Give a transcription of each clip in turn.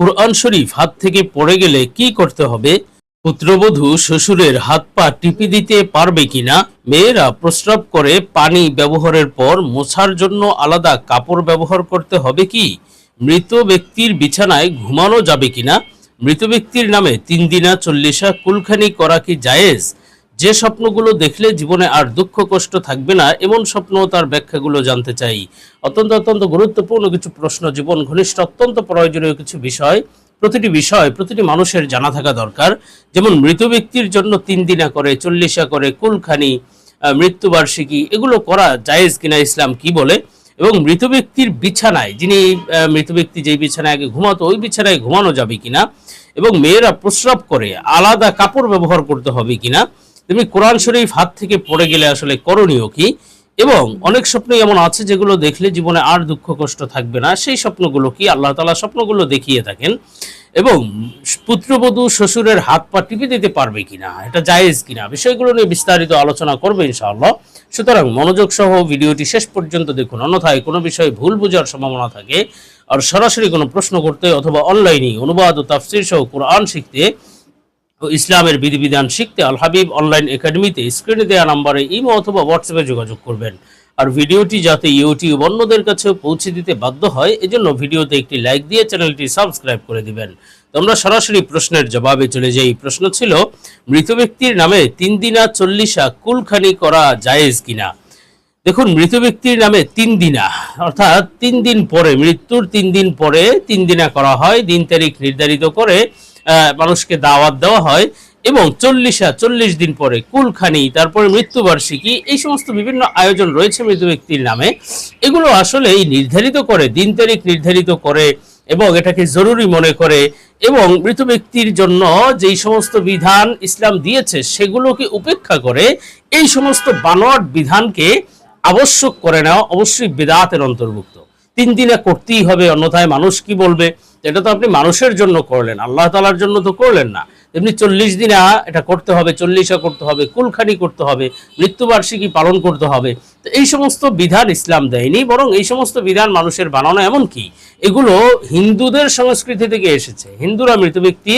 কোরআন শরীফ হাত থেকে পড়ে গেলে কি করতে হবে? পুত্রবধূ শ্বশুরের হাত পা টিপি দিতে পারবে কিনা? মেয়েরা প্রস্রাব করে পানি ব্যবহারের পর মোছার জন্য আলাদা কাপড় ব্যবহার করতে হবে কি? মৃত ব্যক্তির বিছানায় ঘুমানো যাবে কিনা? মৃত ব্যক্তির নামে তিন দিনা চল্লিশা কুলখানি করা কি জায়েজ? যে স্বপ্নগুলো দেখলে জীবনে আর দুঃখ, কষ্ট থাকবে না, এমন স্বপ্ন তার ব্যাখ্যাগুলো জানতে চাই। অত্যন্ত অত্যন্ত গুরুত্বপূর্ণ কিছু প্রশ্ন, জীবন ঘনিষ্ঠ, অত্যন্ত প্রয়োজনীয় কিছু বিষয়। প্রতিটি বিষয়, প্রতিটি মানুষের জানা থাকা দরকার। যেমন মৃত ব্যক্তির জন্য তিন দিনা করে চল্লিশা করে কুলখানি মৃত্যুবার্ষিকী, এগুলো করা জায়েজ কিনা ইসলাম কি বলে? এবং মৃত ব্যক্তির বিছানায়, যিনি মৃত ব্যক্তি যেই বিছানায় আগে ঘুমাতো, ওই বিছানায় ঘুমানো যাবে কিনা? এবং মেয়েরা প্রস্রাব করে, আলাদা কাপড় ব্যবহার করতে হবে কিনা? তেমনি কোরআন শরীফ হাত থেকে পড়ে গেলে আসলে করণীয় কি? এবং অনেক স্বপ্নই এমন আছে যেগুলো দেখলে জীবনে আর দুঃখ কষ্ট থাকবে না। সেই স্বপ্নগুলো কি? আল্লাহ তালা স্বপ্নগুলো দেখিয়ে থাকেন। এবং পুত্রবধূ শ্বশুরের হাত পা টিপে দিতে পারবে কিনা? এটা জায়েজ কিনা? বিষয়গুলো নিয়ে বিস্তারিত আলোচনা করবে ইনশাআল্লাহ। সুতরাং মনোযোগ সহ ভিডিওটি শেষ পর্যন্ত দেখুন। অন্যথায় কোনো বিষয়ে ভুল বোঝার সম্ভাবনা থাকে। আর সরাসরি কোনো প্রশ্ন করতে অথবা অনলাইনে অনুবাদ ও তাফসির সহ কোরআন শিখতে ও ইসলামের বিধিবিধান শিখতে আল হাবিব অনলাইন একাডেমিতে স্ক্রিনে দেওয়া নাম্বারে ইমো অথবা হোয়াটসঅ্যাপে যোগাযোগ করবেন। আর ভিডিওটি যাতে ইউটিউব অন্যদের কাছেও পৌঁছে দিতে বাধ্য হয়, এজন্য ভিডিওতে একটি লাইক দিয়ে চ্যানেলটি সাবস্ক্রাইব করে দিবেন। তো আমরা সরাসরি প্রশ্নের জবাবে চলে যাই। প্রশ্ন ছিল, মৃত ব্যক্তির নামে তিন দিনা চল্লিশা কুলখানি করা জায়েজ কিনা? দেখুন, মৃত ব্যক্তির নামে তিন দিনা অর্থাৎ তিন দিন পরে, মৃত্যুর তিন দিন পরে তিন দিনা করা হয়, দিন তারিখ নির্ধারিত করে মানুষকে দাওয়াত দেওয়া হয় এবং চল্লিশা চল্লিশ দিন পরে কুলখানি, তারপরে মৃত্যুবার্ষিকী, এই সমস্ত বিভিন্ন আয়োজন রয়েছে মৃত ব্যক্তির নামে। এগুলো আসলে নির্ধারিত করে, দিন তারিখ নির্ধারিত করে এবং এটাকে জরুরি মনে করে এবং মৃত ব্যক্তির জন্য যেই সমস্ত বিধান ইসলাম দিয়েছে সেগুলোকে উপেক্ষা করে এই সমস্ত বানোয়াট বিধানকে আবশ্যক করে নেওয়া অবশ্যই বেদাতের অন্তর্ভুক্ত। তিন দিনে করতেই হবে, অন্যথায় মানুষ কি বলবে? এটা তো আপনি মানুষের জন্য করলেন, আল্লাহ তালার জন্য তো করলেন না। তেমনি চল্লিশ দিনে এটা করতে হবে, চল্লিশা করতে হবে, কুলখানি করতে হবে, মৃত্যুবার্ষিকী পালন করতে হবে। তো এই সমস্ত বিধান ইসলাম দেয়নি, বরং এই সমস্ত বিধান মানুষের বানানো এমন কি? এগুলো হিন্দুদের সংস্কৃতি থেকে এসেছে। হিন্দুরা মৃত ব্যক্তি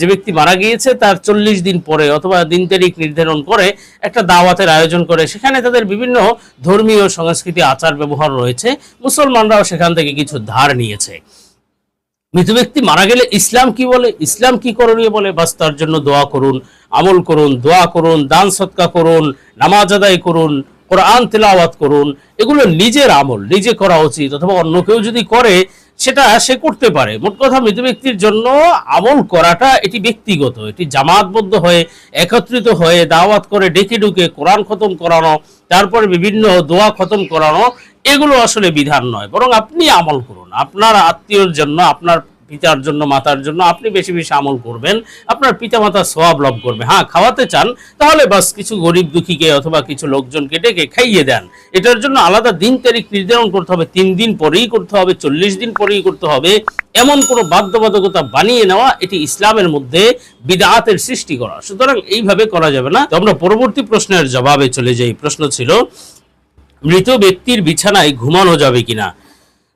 যে ব্যক্তি মারা গিয়েছে, তার চল্লিশ দিন পরে অথবা দিন তারিখ নির্ধারণ করে একটা দাওয়াতের আয়োজন করে। সেখানে তাদের বিভিন্ন ধর্মীয়, সংস্কৃতি আচার ব্যবহার রয়েছে। মুসলমানরাও সেখান থেকে কিছু ধার নিয়েছে। মৃত ব্যক্তি মারা গেলে ইসলাম কি বলে? ইসলাম কি করণীয় বলে? বাস তার জন্য দোয়া করুন, আমল করুন, দোয়া করুন, দান সৎকা করুন, নামাজ আদায় করুন, কোরআন তেলাওয়াত করুন। এগুলো নিজের আমল, নিজে করা উচিত। অথবা অন্য কেউ যদি করে, সেটা সে করতে পারে। মোট কথা মৃত ব্যক্তির জন্য আমল করাটা এটি ব্যক্তিগত, এটি জামাতবদ্ধ হয়ে একত্রিত হয়ে দাওয়াত করে ডেকে ডুকে কোরআন খতম করানো তারপরে বিভিন্ন দোয়া খতম করানো, এগুলো আসলে বিধান নয়। বরং আপনি আমল করুন। আপনার আত্মীয়র জন্য, আপনার পিতার জন্য, মাতার জন্য আপনি বেশি বেশি আমল করবেন। আপনার পিতা মাতা সোয়াব লাভ করবে। হ্যাঁ খাওয়াতে চান, তাহলে বাস কিছু গরিব দুঃখীকে অথবা কিছু লোকজনকে ডেকে খাইয়ে দেন। এটার জন্য আলাদা দিন তারিখ নির্ধারণ করতে হবে। তিন দিন পরেই করতে হবে, চল্লিশ দিন পরেই করতে হবে। এমন কোনো বাধ্যবাধকতা বানিয়ে নেওয়া, এটি ইসলামের মধ্যে বিদাতের সৃষ্টি করা। সুতরাং এইভাবে করা যাবে না। তো আমরা পরবর্তী প্রশ্নের জবাবে চলে যাই। প্রশ্ন ছিল, মৃত ব্যক্তির বিছানায় ঘুমানো যাবে কিনা?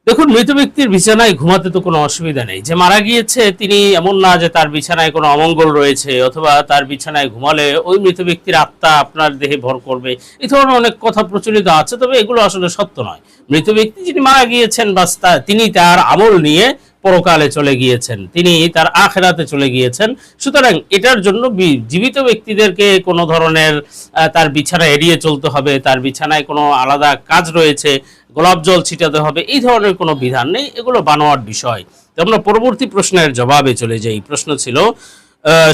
দেখুন, মৃত ব্যক্তির বিছানায় ঘুমাতে তো কোনো অসুবিধা নেই। যে মারা গিয়েছে তিনি এমন না যে তার বিছানায় কোনো অমঙ্গল রয়েছে, অথবা তার বিছানায় ঘুমালে ওই মৃত ব্যক্তির আত্মা আপনার দেহে ভর করবে। এই ধরনের অনেক কথা প্রচলিত আছে, তবে এগুলো আসলে সত্য নয়। মৃত ব্যক্তি যিনি মারা গিয়েছেন তা- তিনি তার আমল নিয়ে পরকালে চলে গিয়েছেন। তিনি তার আখেরাতে চলে গিয়েছেন। সুতরাং এটার জন্য জীবিত ব্যক্তিদেরকে কোনো ধরনের তার বিছানা এড়িয়ে চলতে হবে। তার বিছানায় কোনো আলাদা কাজ রয়েছে। গোলাপ জল ছিটাতে হবে, এই ধরনের কোনো বিধান নেই, এগুলো বানোয়ার বিষয়। তো আমরা পরবর্তী প্রশ্নের জবাবে চলে যাই। প্রশ্ন ছিল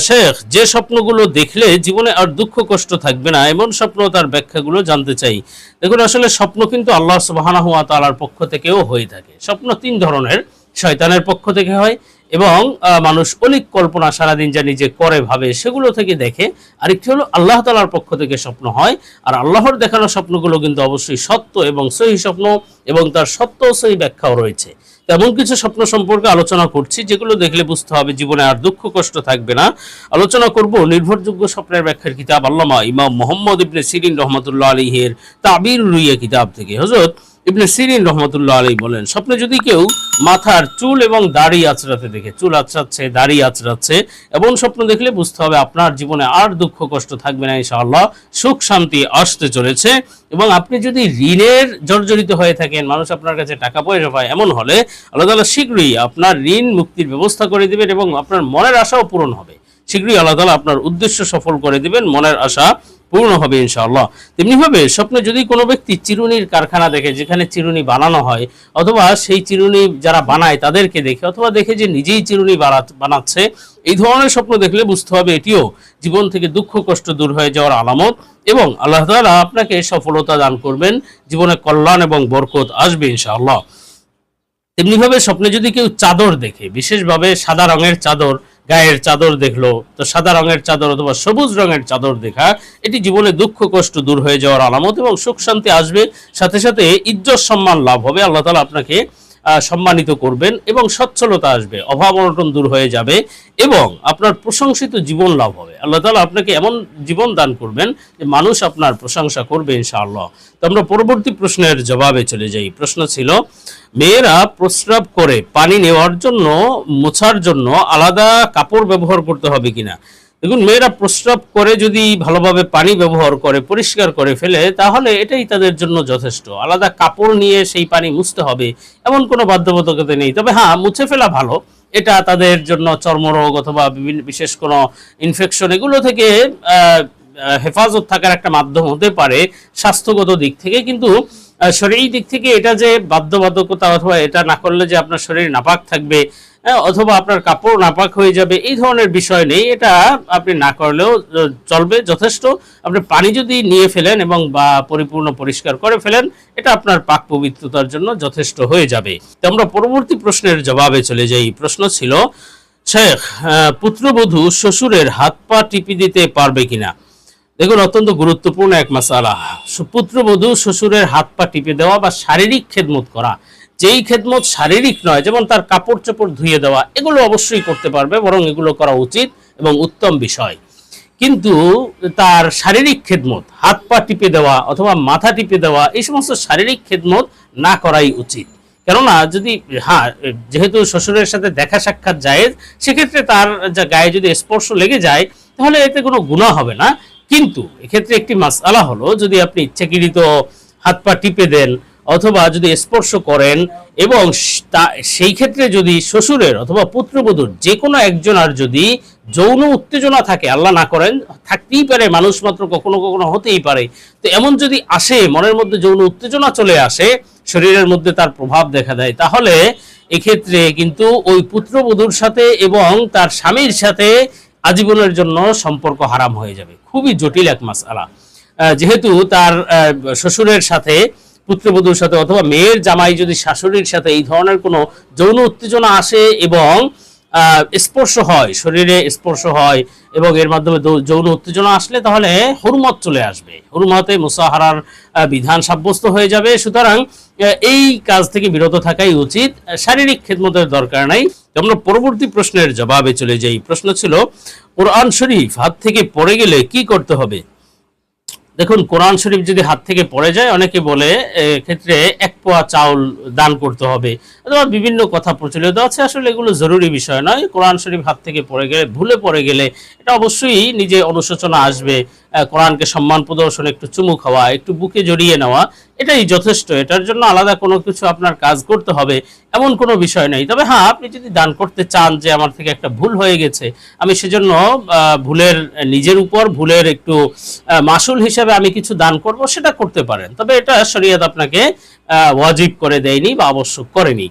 শেখ, যে স্বপ্নগুলো দেখলে জীবনে আর দুঃখ কষ্ট থাকবে না, এমন স্বপ্ন তার ব্যাখ্যাগুলো জানতে চাই। দেখুন, আসলে স্বপ্ন কিন্তু আল্লাহ সুবাহানা ওয়া তালার পক্ষ থেকেও হয়ে থাকে। স্বপ্ন তিন ধরনের, শয়তানের পক্ষ থেকে হয় এবং মানুষ অলিক কল্পনা সারাদিন যা নিজে করে, ভাবে, সেগুলো থেকে দেখে আরেকটি হলো আল্লাহ তালার পক্ষ থেকে স্বপ্ন হয়। আর আল্লাহর দেখানো স্বপ্নগুলো কিন্তু অবশ্যই সত্য এবং সহি স্বপ্ন এবং তার সত্য সহি ব্যাখ্যাও রয়েছে। তেমন কিছু স্বপ্ন সম্পর্কে আলোচনা করছি, যেগুলো দেখলে বুঝতে হবে জীবনে আর দুঃখ কষ্ট থাকবে না। আলোচনা করব নির্ভরযোগ্য স্বপ্নের ব্যাখ্যার কিতাব আল্লামা ইমাম মোহাম্মদ ইবনে সিরিন রহমতুল্লাহ আলীহের তাবির রুইয়া কিতাব থেকে। হজরত ইবনে সিরিন রহমতুল্লাহ আলী বলেন, স্বপ্নে যদি কেউ মাথার চুল এবং দাড়ি আঁচড়াতে দেখে, চুল আঁচড়াচ্ছে, দাড়ি আঁচড়াচ্ছে, এমন স্বপ্ন দেখলে বুঝতে হবে আপনার জীবনে আর দুঃখ কষ্ট থাকবে না, ইনশাআল্লাহ। সুখ, শান্তি আসতে চলেছে এবং আপনি যদি ঋণের জর্জরিত হয়ে থাকেন, মানুষ আপনার কাছে টাকা পয়সা পায়, এমন হলে আল্লাহ তাআলা শীঘ্রই আপনার ঋণ মুক্তির ব্যবস্থা করে দিবেন এবং আপনার মনের আশাও পূরণ হবে। শীঘ্রই আল্লাহ তাআলা আপনার উদ্দেশ্য সফল করে দিবেন, মনের আশা পূর্ণ হবে ইনশাআল্লাহ। তেমনিভাবে স্বপ্নে যদি কোনো ব্যক্তি চিরুনির কারখানা দেখে, যেখানে চিরুনি বানানো হয়, অথবা সেই চিরুনি যারা বানায় তাদেরকে দেখে, অথবা দেখে যে নিজেই চিরুনি বানাচ্ছে, এই ধরনের স্বপ্ন দেখলে বুঝতে হবে এটিও জীবন থেকে দুঃখ, কষ্ট দূর হয়ে যাওয়ার আলামত এবং আল্লাহ তাআলা আপনাকে সফলতা দান করবেন, জীবনে কল্যাণ এবং বরকত আসবে ইনশাআল্লাহ। তেমনিভাবে স্বপ্নে যদি কেউ চাদর দেখে, বিশেষভাবে সাদা রঙের চাদর গায়ের চাদর দেখল, তো সাদা রঙের চাদর অথবা সবুজ রঙের চাদর দেখা, এটি জীবনে দুঃখ, কষ্ট দূর হয়ে যাওয়ার আলামত এবং সুখ শান্তি আসবে। সাথে সাথে ইজ্জত সম্মান লাভ হবে। আল্লাহ তালা আপনাকে সম্মানিত করবেন এবং সচ্ছলতা আসবে, অভাব অনটন দূর হয়ে যাবে এবং আপনার প্রশংসিত জীবন লাভ হবে। আল্লাহ তালা আপনাকে এমন জীবন দান করবেন যে মানুষ আপনার প্রশংসা করবে ইনশাআল্লাহ। তো আমরা পরবর্তী প্রশ্নের জবাবে চলে যাই। প্রশ্ন ছিল, মেয়েরা প্রস্রাব করে পানি নেওয়ার জন্য, মোছার জন্য আলাদা কাপড় ব্যবহার করতে হবে কিনা? দেখুন, মেয়েরা প্রস্রাব করে যদি ভালোভাবে পানি ব্যবহার করে, পরিষ্কার করে ফেলে, তাহলে এটাই তাদের জন্য যথেষ্ট। আলাদা কাপড় নিয়ে সেই পানি মুছতে হবে, এমন কোনো বাধ্যবাধকতা নেই। তবে হ্যাঁ মুছে ফেলা ভালো। এটা তাদের জন্য চর্মরোগ অথবা বিভিন্ন বিশেষ কোনো ইনফেকশন এগুলো থেকে হেফাজত থাকার একটা মাধ্যম হতে পারে স্বাস্থ্যগত দিক থেকে। কিন্তু শরীর দিক থেকে এটা যে বাধ্যবাধকতা অথবা এটা না করলে যে আপনার শরীর নাপাক থাকবে অথবা আপনার কাপড় নাপাক হয়ে যাবে, এই ধরনের বিষয় নেই। এটা আপনি না করলেও চলবে যথেষ্ট। আপনি পানি যদি নিয়ে ফেলেন এবং বা পরিপূর্ণ পরিষ্কার করে ফেলেন, এটা আপনার পাক পবিত্রতার জন্য যথেষ্ট হয়ে যাবে। তো আমরা পরবর্তী প্রশ্নের জবাবে চলে যাই। প্রশ্ন ছিল, শেখ পুত্রবধূ শ্বশুরের হাত পা টিপি দিতে পারবে কিনা? দেখুন, অত্যন্ত গুরুত্বপূর্ণ এক মাসালা। পুত্রবধূ শ্বশুরের হাত পা টিপে দেওয়া বা শারীরিক খেদমত করা যেই খেদমত শারীরিক নয়, যেমন তার কাপড় চোপড় ধুয়ে দেওয়া, এগুলো অবশ্যই করতে পারবে, বরং এগুলো করা উচিত এবং উত্তম বিষয়। কিন্তু তার শারীরিক খেদমত, হাত পা টিপে দেওয়া অথবা মাথা টিপে দেওয়া, এই সমস্ত শারীরিক খেদমত না করাই উচিত। কেননা যদি হ্যাঁ যেহেতু শ্বশুরের সাথে দেখা সাক্ষাৎ যায় সেক্ষেত্রে তার যা গায়ে যদি স্পর্শ লেগে যায়, তাহলে এতে কোনো গুণা হবে না। কিন্তু এক্ষেত্রে একটি মাসআলা হলো, যদি আপনি ইচ্ছাকৃত হাত পা টিপে দেন অথবা যদি স্পর্শ করেন এবং সেই ক্ষেত্রে যদি শ্বশুরের অথবা পুত্রবধূর যে কোনো একজনের যদি যৌন উত্তেজনা থাকে আল্লাহ না করেন থাকতেই পারে মানুষ মাত্র কখনো কখনো হতেই পারে। তো এমন যদি আসে মনের মধ্যে যৌন উত্তেজনা চলে আসে শরীরের মধ্যে তার প্রভাব দেখা দেয় তাহলে এক্ষেত্রে কিন্তু ওই পুত্রবধূর সাথে এবং তার স্বামীর সাথে আজীবনের জন্য সম্পর্ক হারাম হয়ে যাবে। খুবই জটিল এক মাসালা আহ, যেহেতু তার শ্বশুরের সাথে পুত্রবধূর সাথে অথবা মেয়ের জামাই যদি শাশুড়ির সাথে এই ধরনের কোনো যৌন উত্তেজনা আসে এবং স্পর্শ হয়, শরীরে স্পর্শ হয় এবং এর মাধ্যমে যৌন উত্তেজনা আসলে তাহলে হুরমত চলে আসবে। হুরমতে মুসাহারার বিধান সাব্যস্ত হয়ে যাবে। সুতরাং এই কাজ থেকে বিরত থাকাই উচিত। শারীরিক খেদমতের দরকার নাই। আমরা পরবর্তী প্রশ্নের জবাবে চলে যাই। প্রশ্ন ছিল, কোরআন শরীফ হাত থেকে পড়ে গেলে কি করতে হবে? দেখুন কোরআন শরীফ যদি হাত থেকে পড়ে যায় অনেকে বলে ক্ষেত্রে এক পোয়া চাউল দান করতে হবে। অথবা বিভিন্ন কথা প্রচলিত আছে, আসলে এগুলো জরুরি বিষয় নয়। কোরআন শরীফ হাত থেকে পড়ে গেলে, ভুলে পড়ে গেলে এটা অবশ্যই নিজে অনুশোচনা আসবে। কোরআনকে সম্মান প্রদর্শন, একটু চুমু খাওয়া, একটু বুকে জড়িয়ে নেওয়া, এটাই যথেষ্ট। এটার জন্য আলাদা কোনো কিছু আপনার কাজ করতে হবে, এমন কোনো বিষয় নেই। তবে হ্যাঁ আপনি যদি দান করতে চান যে আমার থেকে একটা ভুল হয়ে গেছে, আমি সেজন্য ভুলের, নিজের উপর ভুলের একটু মাসুল হিসাবে আমি কিছু দান করব, সেটা করতে পারেন। তবে এটা শরীয়ত আপনাকে ওয়াজিব করে দেয়নি বা আবশ্যক করেনি।